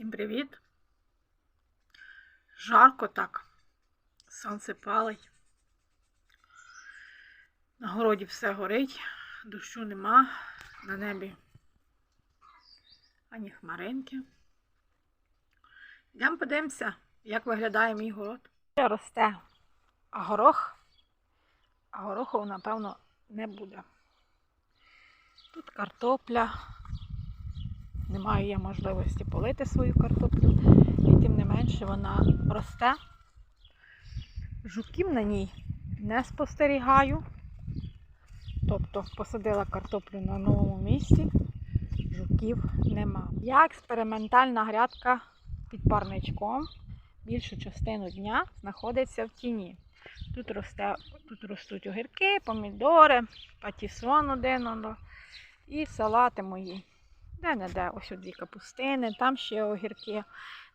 Всім привіт! Жарко так. Сонце палить. На городі все горить, дощу нема, на небі ані хмаринки. Йдемо подивимося, як виглядає мій город. Росте горох, а гороху, напевно, не буде. Тут картопля. Не маю я можливості полити свою картоплю, і тим не менше вона росте. Жуків на ній не спостерігаю. Тобто посадила картоплю на новому місці, жуків нема. Я експериментальна грядка під парничком. Більшу частину дня знаходиться в тіні. Тут, росте, тут ростуть огірки, помідори, патісон один і салати мої. Де-не-де, ось дві капустини, там ще огірки.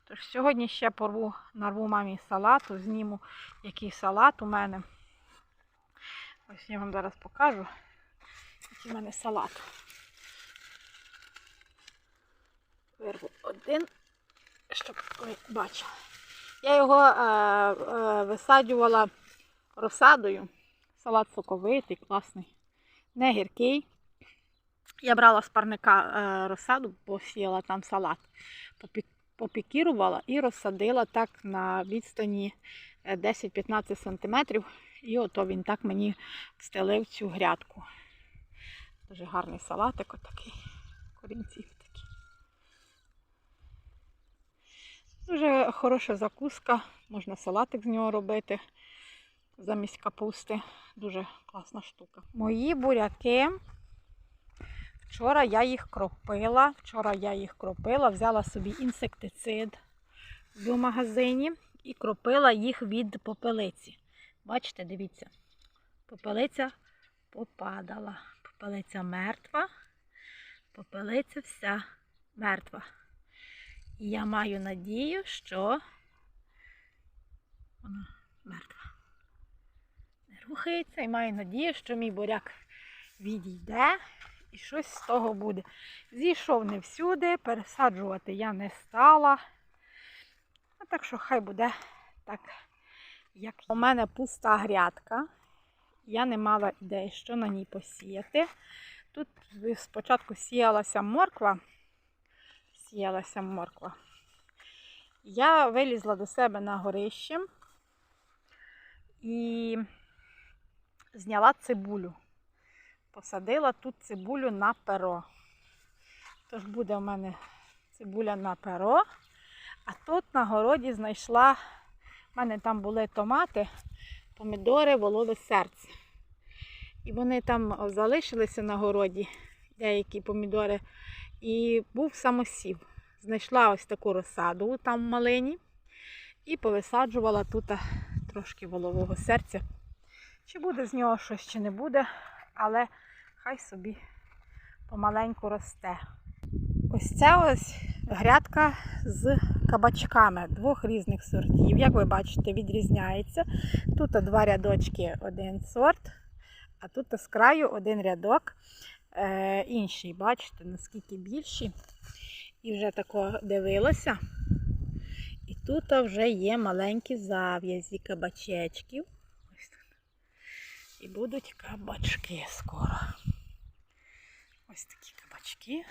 Тож сьогодні ще порву, нарву мамі салату, зніму, який салат у мене. Ось я вам зараз покажу, який у мене салат. Вирву один, щоб ви бачили. Я його е, е, висаджувала розсадою. Салат соковитий, класний, не гіркий. Я брала з парника е, розсаду, посіяла там салат, попікірувала і розсадила так на відстані е, 10-15 см. І ото він так мені встелив цю грядку. Дуже гарний салатик, отакий, корінців такі. Дуже хороша закуска, можна салатик з нього робити замість капусти. Дуже класна штука. Мої буряки. Вчора я їх кропила. Вчора я їх кропила, взяла собі інсектицид в магазині і кропила їх від попелиці. Бачите, дивіться, попелиця попадала. Попелиця мертва, попелиця вся мертва. І я маю надію, що вона мертва. Не рухається і маю надію, що мій буряк відійде і щось з того буде. Зійшов не всюди, пересаджувати я не стала. А так що хай буде так, як у мене пуста грядка. Я не мала ідеї, що на ній посіяти. Тут спочатку сіялася морква. Сіялася морква. Я вилізла до себе на горище і зняла цибулю посадила тут цибулю на перо. Тож буде в мене цибуля на перо. А тут на городі знайшла, в мене там були томати, помідори, волове серце. І вони там залишилися на городі, деякі помідори, і був самосів. Знайшла ось таку розсаду там в малині і повисаджувала тут трошки волового серця. Чи буде з нього щось, чи не буде, але хай собі помаленьку росте. Ось це ось грядка з кабачками двох різних сортів. Як ви бачите, відрізняється. Тут два рядочки один сорт, а тут з краю один рядок е, інший. Бачите, наскільки більші. І вже тако дивилася. І тут вже є маленькі зав'язі кабачечків. І будуть кабачки скоро. Ось такі кабачки.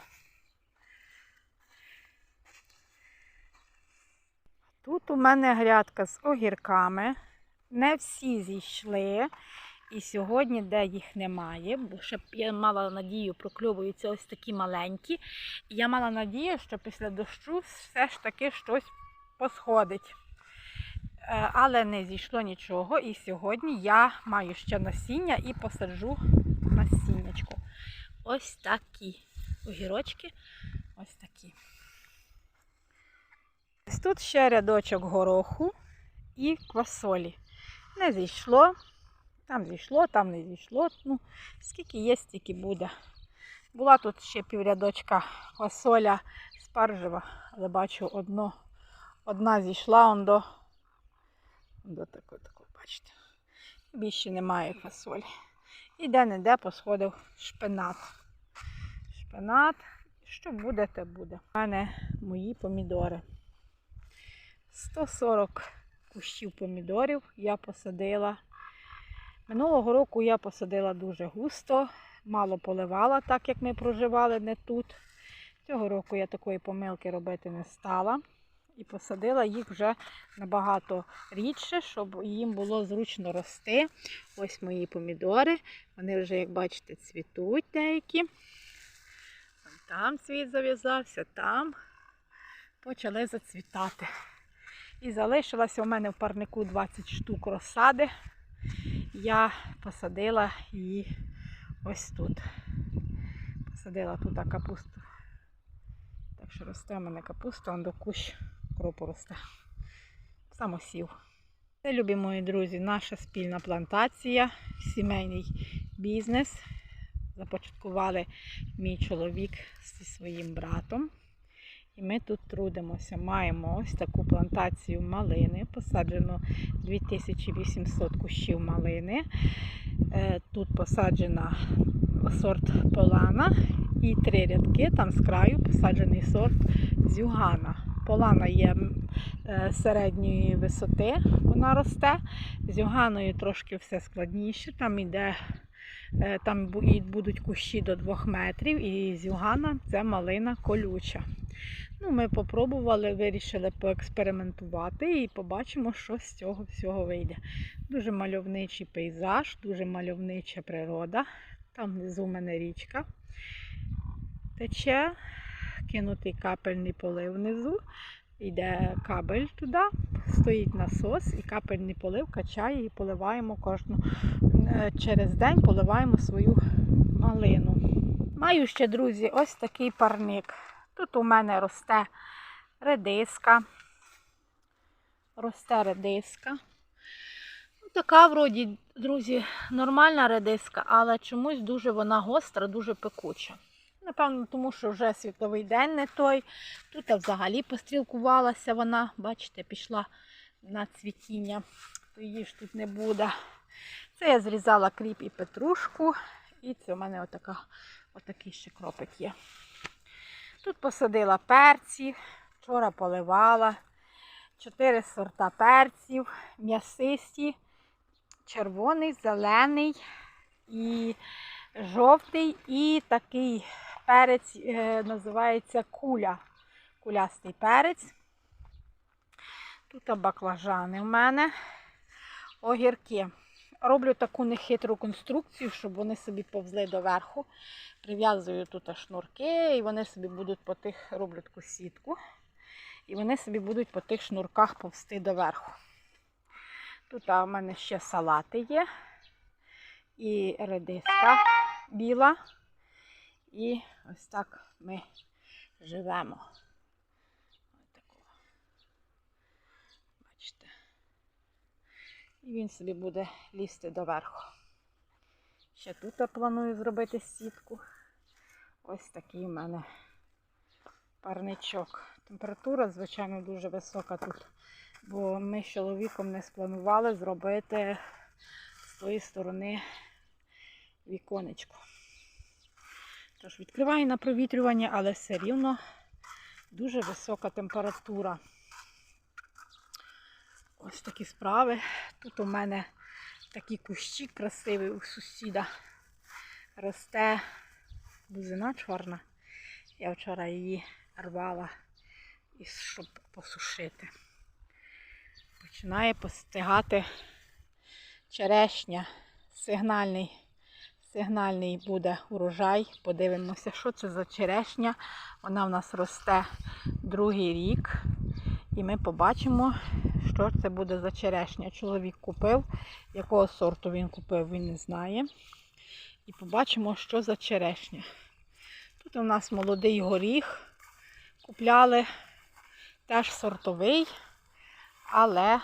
Тут у мене грядка з огірками. Не всі зійшли. І сьогодні, де їх немає, бо ще я мала надію, прокльовуються ось такі маленькі. І я мала надію, що після дощу все ж таки щось посходить. Е, Але не зійшло нічого. І сьогодні я маю ще насіння і посаджу насіннячко. Ось такі огірочки. Ось такі. Ось тут ще рядочок гороху і квасолі. Не зійшло. Там зійшло, там не зійшло. Ну, скільки є, стільки буде. Була тут ще піврядочка квасоля спаржева, але бачу, одно, одна зійшла он до, до такої, такої, бачите. Більше немає квасолі. І де-не-де посходив шпинат. Шпинат, Що буде, те буде. У мене мої помідори. 140 кущів помідорів я посадила. Минулого року я посадила дуже густо, мало поливала, так як ми проживали не тут. Цього року я такої помилки робити не стала. І посадила їх вже набагато рідше, щоб їм було зручно рости. Ось мої помідори. Вони вже, як бачите, цвітуть деякі. Там цвіт зав'язався, там почали зацвітати. І залишилося у мене в парнику 20 штук розсади. Я посадила її ось тут. Посадила тут капусту. Так що росте в мене капуста, он до кущ кропу росте. Самосів. Це, любі мої друзі, наша спільна плантація, сімейний бізнес. Започаткували мій чоловік зі своїм братом. І ми тут трудимося. Маємо ось таку плантацію малини. Посаджено 2800 кущів малини. Е, Тут посаджена сорт полана і три рядки, там з краю посаджений сорт зюгана. Полана є е, середньої висоти, вона росте. З юганою трошки все складніше. Там іде, е, там будуть кущі до 2 метрів, і з югана це малина колюча. Ну, ми попробували, вирішили поекспериментувати і побачимо, що з цього всього вийде. Дуже мальовничий пейзаж, дуже мальовнича природа. Там внизу мене річка тече, кинутий капельний полив внизу. Йде кабель туди, стоїть насос і капельний полив качає і поливаємо кожну е, через день поливаємо свою малину. Маю ще, друзі, ось такий парник. Тут у мене росте редиска. Росте редиска. Така, вроді, друзі, нормальна редиска, але чомусь дуже вона гостра, дуже пекуча. Напевно, тому що вже світловий день не той. Тут взагалі пострілкувалася вона, бачите, пішла на цвітіння, то її ж тут не буде. Це я зрізала кріп і петрушку, і це у мене отака, отакий ще кропик є. Тут посадила перці, вчора поливала. Чотири сорта перців, м'ясисті, червоний, зелений і жовтий, і такий перець е, називається куля. Кулястий перець. Тут баклажани в мене, огірки. Роблю таку нехитру конструкцію, щоб вони собі повзли доверху. Прив'язую тут шнурки, і вони собі будуть по тих, роблю таку сітку. І вони собі будуть по тих шнурках повсти доверху. Тут у мене ще салати є. І редиска біла. І ось так ми живемо. Бачите. І він собі буде лізти доверху. Ще тут я планую зробити сітку. Ось такий у мене парничок. Температура, звичайно, дуже висока тут, бо ми з чоловіком не спланували зробити з тої сторони віконечко. Тож відкриваю на провітрювання, але все рівно дуже висока температура. Ось такі справи. Тут у мене такі кущі красиві у сусіда. Росте бузина чорна. Я вчора її рвала, щоб посушити. Починає постигати черешня. Сигнальний, сигнальний буде урожай. Подивимося, що це за черешня. Вона в нас росте другий рік. І ми побачимо, що це буде за черешня. Чоловік купив, якого сорту він купив, він не знає. І побачимо, що за черешня. Тут у нас молодий горіх. Купляли теж сортовий, але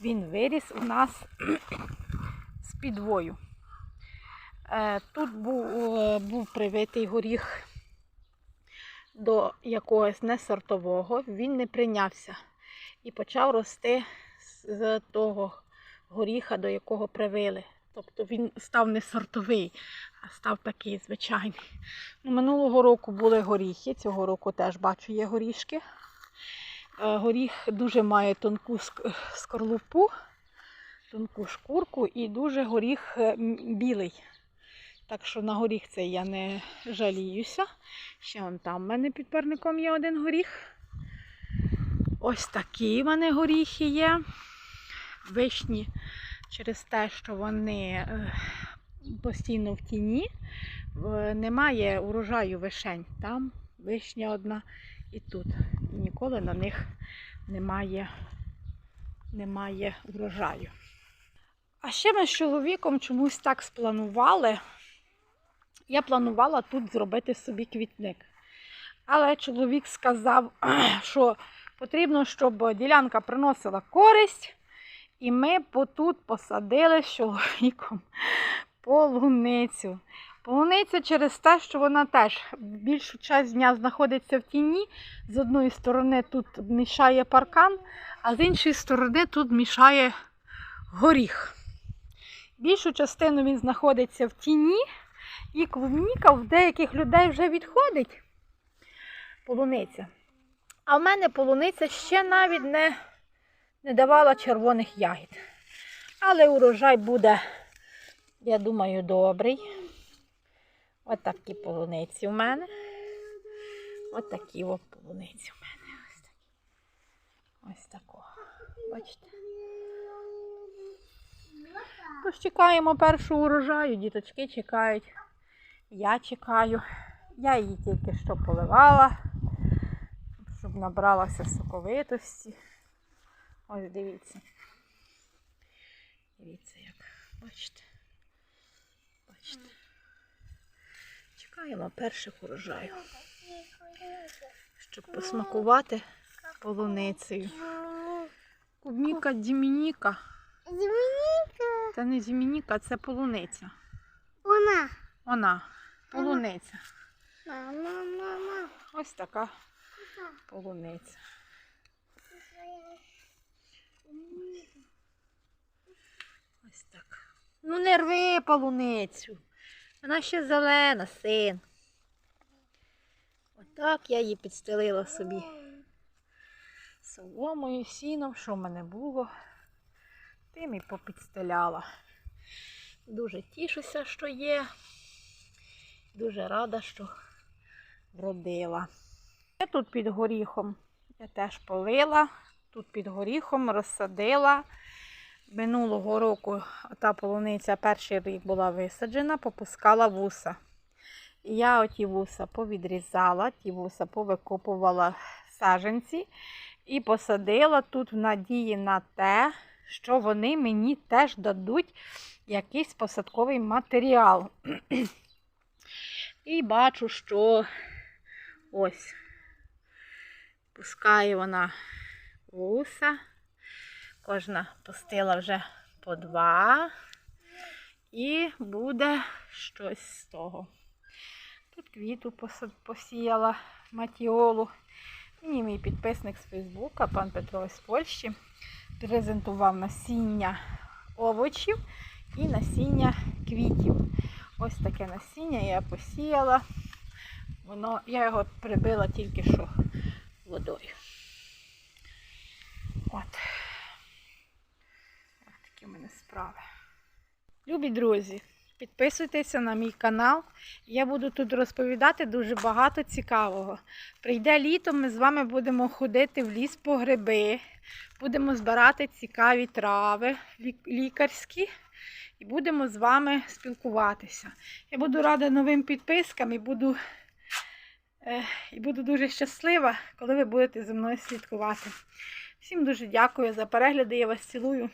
він виріс у нас з підвою. Е, Тут був, е, був привитий горіх до якогось несортового, він не прийнявся і почав рости з того горіха, до якого привили. Тобто він став не сортовий, а став такий звичайний. Ну, минулого року були горіхи, цього року теж бачу є горішки. Е, Горіх дуже має тонку скорлупу, тонку шкурку і дуже горіх білий. Так що на горіх цей я не жаліюся. Ще вон там в мене під парником є один горіх. Ось такі в мене горіхи є. Вишні через те, що вони е, постійно в тіні, немає урожаю вишень. Там вишня одна і тут. І ніколи на них немає, немає урожаю. А ще ми з чоловіком чомусь так спланували. Я планувала тут зробити собі квітник. Але чоловік сказав, що потрібно, щоб ділянка приносила користь. І ми тут посадили з чоловіком полуницю. Полуниця через те, що вона теж більшу часть дня знаходиться в тіні. З одної сторони тут мішає паркан, а з іншої сторони тут мішає горіх. Більшу частину він знаходиться в тіні, і клубніка в деяких людей вже відходить. Полуниця. А в мене полуниця ще навіть не, не давала червоних ягід. Але урожай буде, я думаю, добрий. Ось такі полуниці у мене. Ось такі о полуниці у мене. Ось такі. Ось такого. Бачите? Тож чекаємо першого урожаю, діточки чекають. Я чекаю. Я її тільки що поливала, щоб набралася соковитості. Ось дивіться. Дивіться, як. Бачите? Бачите. Чекаємо перших урожаю, щоб посмакувати полуницею. Клубніка Дімініка. Змініка. Це не Дімініка, це полуниця. Вона. Вона. Полуниця. Ось така полуниця. Ось так. Ну не рви полуницю. Вона ще зелена, син. Отак я її підстелила собі соломою, сіном, що в мене було. Тим і попідстеляла. Дуже тішуся, що є. Дуже рада, що вродила. Я тут під горіхом я теж полила, тут під горіхом розсадила. Минулого року та полуниця перший рік була висаджена, попускала вуса. Я оті вуса повідрізала, ті вуса повикопувала саженці і посадила тут в надії на те, що вони мені теж дадуть якийсь посадковий матеріал. І бачу, що ось пускає вона вуса. Кожна пустила вже по два. І буде щось з того. Тут квіту посіяла матіолу. Мені мій підписник з Фейсбука, пан Петро з Польщі, презентував насіння овочів і насіння квітів. Ось таке насіння я посіяла. Воно, я його прибила тільки що водою. От. Ось такі в мене справи. Любі друзі, підписуйтеся на мій канал. Я буду тут розповідати дуже багато цікавого. Прийде літо, ми з вами будемо ходити в ліс по гриби, будемо збирати цікаві трави лікарські і будемо з вами спілкуватися. Я буду рада новим підпискам і буду, е, і буду дуже щаслива, коли ви будете за мною слідкувати. Всім дуже дякую за перегляди. Я вас цілую.